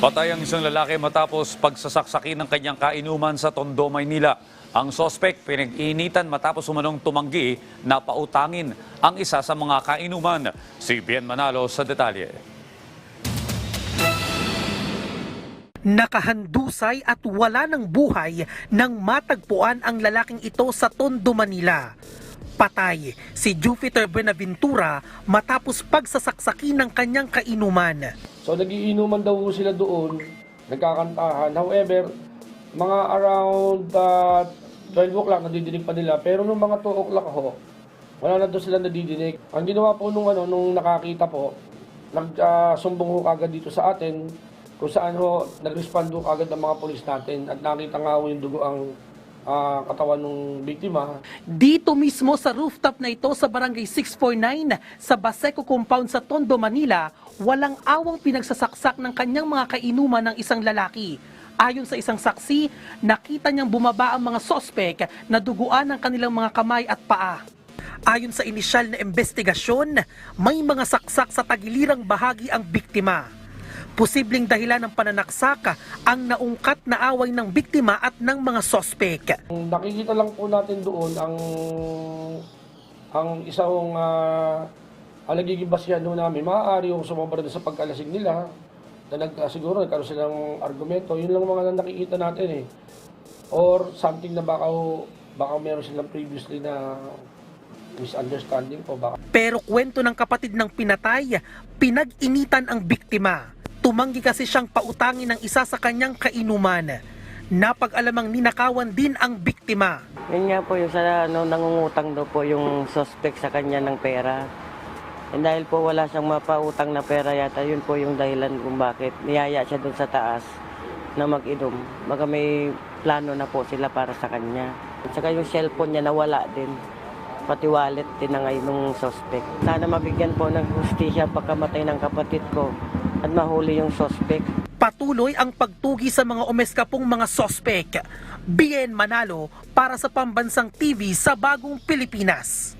Patay ang isang lalaki matapos pagsasaksakin ng kanyang kainuman sa Tondo, Maynila. Ang sospek pinag-initan matapos umanong tumanggi na pautangin ang isa sa mga kainuman. Si Bien Manalo sa detalye. Nakahandusay at wala ng buhay nang matagpuan ang lalaking ito sa Tondo, Manila. Patay si Jupiter Benaventura matapos pagsasaksakin ng kanyang kainuman. So nagiinuman daw sila doon, nagkakantahan. However, mga around uh, 12 o'clock nadidinig pa nila. Pero nung mga 2 o'clock ho, wala na doon sila nadidinig. Ang ginawa po nung, ano, nung nakakita po, nagsumbong ho kagad dito sa atin kung saan ho nag-respond ho kagad ang mga polis natin at nakita nga ho yung dugo ang ah, katawan ng biktima. Dito mismo sa rooftop na ito sa Barangay 649 sa Baseco Compound sa Tondo, Manila, walang awang pinagsasaksak ng kanyang mga kainuman ng isang lalaki. Ayon sa isang saksi, nakita niyang bumaba ang mga sospek na duguan ng kanilang mga kamay at paa. Ayon sa inisyal na investigasyon, may mga saksak sa tagilirang bahagi ang biktima. Posibleng dahilan ng pananaksak ang naungkat na away ng biktima at ng mga sospek. Nakikita lang po natin doon ang ang isang uh, ang nagiging basyan ho namin, maaari yung sumobra doon sa pagkalasing nila na nag, ah, siguro nagkaroon silang argumento. Yun lang mga nakikita natin eh. Or something na baka baka meron silang previously na misunderstanding po baka. Pero kwento ng kapatid ng pinatay, pinag-initan ang biktima. Tumanggi kasi siyang pautangin ng isa sa kanyang kainuman. Napag-alamang ninakawan din ang biktima. Yun nga po yung sa ano, nangungutang daw po yung suspect sa kanya ng pera. And dahil po wala siyang mapautang na pera yata, yun po yung dahilan kung bakit niyaya siya doon sa taas na mag-inom. Baga may plano na po sila para sa kanya. At saka yung cellphone niya nawala din. Pati wallet din na ngayon ng suspect. Sana mabigyan po ng hustisya pagkamatay ng kapatid ko at mahuli yung suspect. Patuloy ang pagtugi sa mga umeskapong mga sospek. Bien Manalo para sa Pambansang TV sa Bagong Pilipinas.